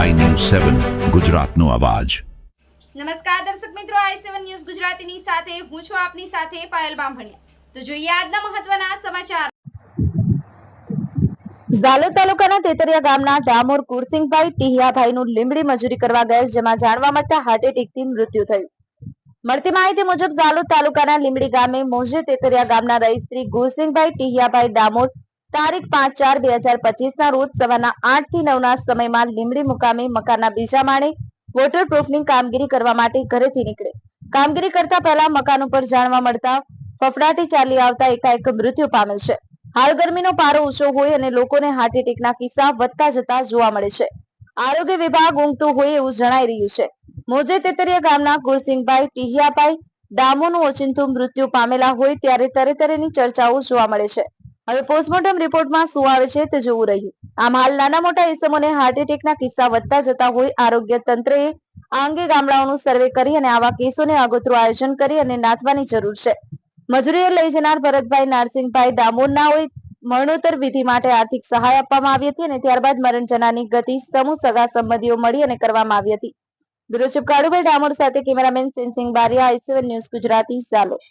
સેવન ગુજરાતનો અવાજ. નમસ્કાર દર્શક મિત્રો આઈ સેવન ન્યૂઝ ગુજરાતીની સાથે હું છું આપની સાથે પાયલ બામભણિયા. તો જોઈએ આજના મહત્વના સમાચાર. ઝાલોદ તાલુકાના તેતરિયા ગામના ડામોર કુરસિંગભાઈ ટીહિયાભાઈનું લીમડી મજૂરી કરવા ગયેલ જેમાં જાણવા મળતા હાર્ટ એટેકથી મૃત્યુ થયું. મળતી માહિતી મુજબ ઝાલોદ તાલુકાના લીમડી ગામે મોજે તેતરિયા ગામના રહીશ શ્રી ગુરસિંગભાઈ ટીહિયાભાઈ ડામોર તારીખ પાંચ ચાર બે હજાર પચીસના રોજ સવારના આઠથી નવના સમયમાં લીમડી મુકામે મકાનના બીજા માળે વોટરપ્રૂફની કામગીરી કરવા માટે ઘરેથી નીકળે. કામગીરી કરતા પહેલા મકાન ઉપર જાણવા મળતા ફફડાટી ચાલી આવતા એકાએક મૃત્યુ પામેલ છે. હાલ ગરમીનો પારો ઊંચો હોય અને લોકોને હાર્ટ એટેકના કિસ્સા વધતા જતા જોવા મળે છે. આરોગ્ય વિભાગ ઊંઘતું હોય એવું જણાઈ રહ્યું છે. મોજે તેતરિયા ગામના ગુરસિંગભાઈ ટીહિયાભાઈ ડામોનું ઓચિંતું મૃત્યુ પામેલા હોય ત્યારે તરે તરેની ચર્ચાઓ જોવા મળે છે. હવે પોસ્ટમોર્ટમ રિપોર્ટમાં શું આવે છે તે જોવું રહ્યું. આમ હાલ નાના મોટા ઇસમોને હાર્ટ એટેકના કિસ્સા વધતા જતા હોય આરોગ્ય તંત્રએ આ અંગે ગામડાઓનું સર્વે કરી અને આવા કેસોને આગોતરું આયોજન કરી અને નાથવાની જરૂર છે. મજૂરીએ લઈ જનાર ભરતભાઈ નારસિંહભાઈ ડામોરનાઓએ મરણોત્તર વિધિ માટે આર્થિક સહાય આપવામાં આવી હતી અને ત્યારબાદ મરણ જનાની ગતિ સમૂહ સગા સંબંધીઓ મળી અને કરવામાં આવી હતી. ગુરુચિપ કાળુભાઈ ડામોર સાથે cameraman Sensing Baria IC one news Gujarati, Zalod.